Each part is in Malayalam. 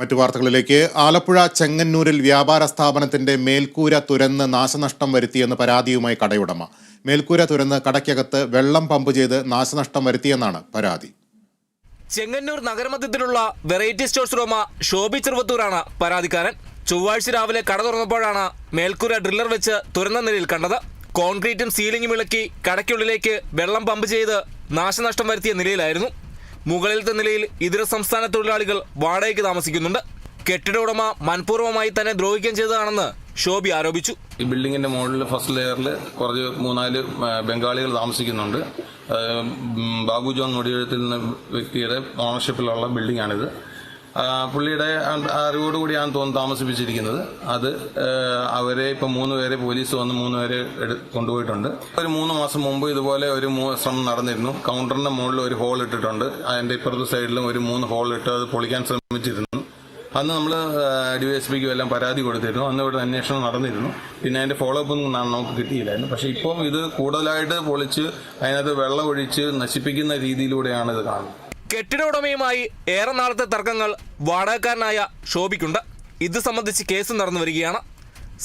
മറ്റു വാർത്തകളിലേക്ക്. ആലപ്പുഴ ചെങ്ങന്നൂരിൽ വ്യാപാര സ്ഥാപനത്തിന്റെ മേൽക്കൂര തുരന്ന് നാശനഷ്ടം വരുത്തിയെന്ന് പരാതിയുമായി കടയുടമ. മേൽക്കൂര തുരന്ന് കടയ്ക്കകത്ത് വെള്ളം പമ്പ് ചെയ്ത് നാശനഷ്ടം വരുത്തിയെന്നാണ് പരാതി. ചെങ്ങന്നൂർ നഗരമധ്യത്തിലുള്ള വെറൈറ്റി സ്റ്റോഴ്സ് റോമ ഷോബി ചെറുവത്തൂരാണ് പരാതിക്കാരൻ. ചൊവ്വാഴ്ച രാവിലെ കട തുറന്നപ്പോഴാണ് മേൽക്കൂര ഡ്രില്ലർ വെച്ച് തുരന്ന നിലയിൽ കണ്ടത്. കോൺക്രീറ്റും സീലിംഗും ഇളക്കി കടയ്ക്കുള്ളിലേക്ക് വെള്ളം പമ്പ് ചെയ്ത് നാശനഷ്ടം വരുത്തിയ നിലയിലായിരുന്നു. മുകളിലത്തെ നിലയിൽ ഇതര സംസ്ഥാന തൊഴിലാളികൾ വാടകയ്ക്ക് താമസിക്കുന്നുണ്ട്. കെട്ടിട ഉടമ മനഃപൂർവമായി തന്നെ ദ്രോഹിക്കുകയും ചെയ്തതാണെന്ന് ഷോബി ആരോപിച്ചു. ഈ ബിൽഡിങ്ങിന്റെ മുകളിൽ ഫസ്റ്റ് ലെയറിൽ കുറച്ച് മൂന്നാൽ ബംഗാളികൾ താമസിക്കുന്നുണ്ട്. ബാബു ജോൺ മുടിയെഴുത്തിൽ നിന്ന് വ്യക്തിയുടെ ഓണർഷിപ്പിലുള്ള ബിൽഡിംഗാണിത്. പുള്ളിയുടെ അറിവോടുകൂടിയാണ് തോന്നുന്നു താമസിപ്പിച്ചിരിക്കുന്നത്. അത് അവരെ ഇപ്പം മൂന്ന് പേരെ പോലീസ് വന്ന് മൂന്ന് പേരെ കൊണ്ടുപോയിട്ടുണ്ട്. ഒരു മൂന്ന് മാസം മുമ്പ് ഇതുപോലെ ഒരു ശ്രമം നടന്നിരുന്നു. കൗണ്ടറിന്റെ മുകളിൽ ഒരു ഹോൾ ഇട്ടിട്ടുണ്ട്. അതിന്റെ ഇപ്പുറത്തെ സൈഡിലും ഒരു മൂന്ന് ഹോൾ ഇട്ട് അത് പൊളിക്കാൻ ശ്രമിച്ചിരുന്നു. അന്ന് നമ്മൾ ഡിവൈഎസ്പിക്കും എല്ലാം പരാതി കൊടുത്തിരുന്നു. അന്ന് ഇവിടെ അന്വേഷണം നടന്നിരുന്നു. പിന്നെ അതിന്റെ ഫോളോ അപ്പ് ഒന്നും നമുക്ക് കിട്ടിയില്ലായിരുന്നു. പക്ഷെ ഇപ്പം ഇത് കൂടുതലായിട്ട് പൊളിച്ച് അതിനകത്ത് വെള്ളം ഒഴിച്ച് നശിപ്പിക്കുന്ന രീതിയിലൂടെയാണ് ഇത് കാണുന്നത്. കെട്ടിട ഉടമയുമായി ഏറെ നാളത്തെ തർക്കങ്ങൾ വാടകക്കാരനായ ഷോബിക്കുണ്ട് ഇത് സംബന്ധിച്ച് കേസ് നടന്നു വരികയാണ്.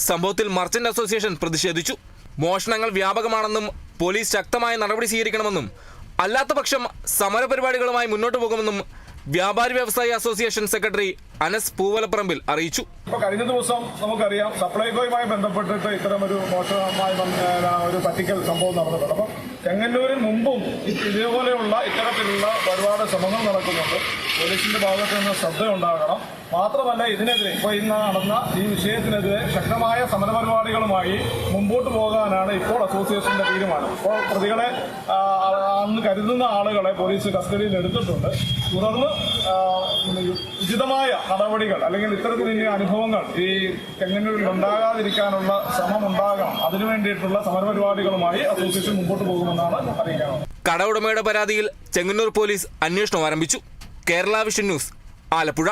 സംഭവത്തിൽ മർച്ചന്റ് അസോസിയേഷൻ പ്രതിഷേധിച്ചു. മോഷണങ്ങൾ വ്യാപകമാണെന്നും പോലീസ് ശക്തമായ നടപടി സ്വീകരിക്കണമെന്നും അല്ലാത്തപക്ഷം സമരപരിപാടികളുമായി മുന്നോട്ട് പോകുമെന്നും വ്യാപാരി വ്യവസായി അസോസിയേഷൻ സെക്രട്ടറി അനസ് പൂവലപ്പറമ്പിൽ അറിയിച്ചു. ഇപ്പൊ കഴിഞ്ഞ ദിവസം നമുക്കറിയാം സപ്ലൈകോയുമായി ബന്ധപ്പെട്ടിട്ട് ഇത്തരം ഒരു മോശമായി ഒരു പറ്റിക്കൽ സംഭവം നടന്നിട്ടുണ്ട്. അപ്പം ചെങ്ങന്നൂരിൽ മുമ്പും ഇതേപോലെയുള്ള ഇത്തരത്തിലുള്ള ഒരുപാട് ശ്രമങ്ങൾ നടക്കുന്നുണ്ട്. പോലീസിന്റെ ഭാഗത്ത് നിന്ന് ശ്രദ്ധ ഉണ്ടാകണം മാത്രമല്ല ഇതിനെതിരെ ഇപ്പോൾ ഇന്ന് നടന്ന ഈ വിഷയത്തിനെതിരെ ശക്തമായ സമരപരിപാടികളുമായി മുമ്പോട്ട് പോകാനാണ് ഇപ്പോൾ അസോസിയേഷന്റെ തീരുമാനം. അപ്പോൾ പ്രതികളെ അന്ന് കരുതുന്ന ആളുകളെ പോലീസ് കസ്റ്റഡിയിൽ എടുത്തിട്ടുണ്ട്. തുടർന്ന് ഉചിതമായ നടപടികൾ അല്ലെങ്കിൽ ഇത്തരത്തിൽ ഇനി അനുഭവങ്ങൾ ഈ തെങ്ങന്നൂരിൽ ഉണ്ടാകാതിരിക്കാനുള്ള ശ്രമം ഉണ്ടാകണം. അതിനു വേണ്ടിയിട്ടുള്ള സമരപരിപാടികളുമായി അസോസിയേഷൻ മുമ്പോട്ട് പോകുമെന്നാണ് അറിയിക്കുന്നത് കട ഉടമയുടെ പരാതിയിൽ ചെങ്ങന്നൂർ പോലീസ് അന്വേഷണം ആരംഭിച്ചു. Kerala vision news Alappuzha.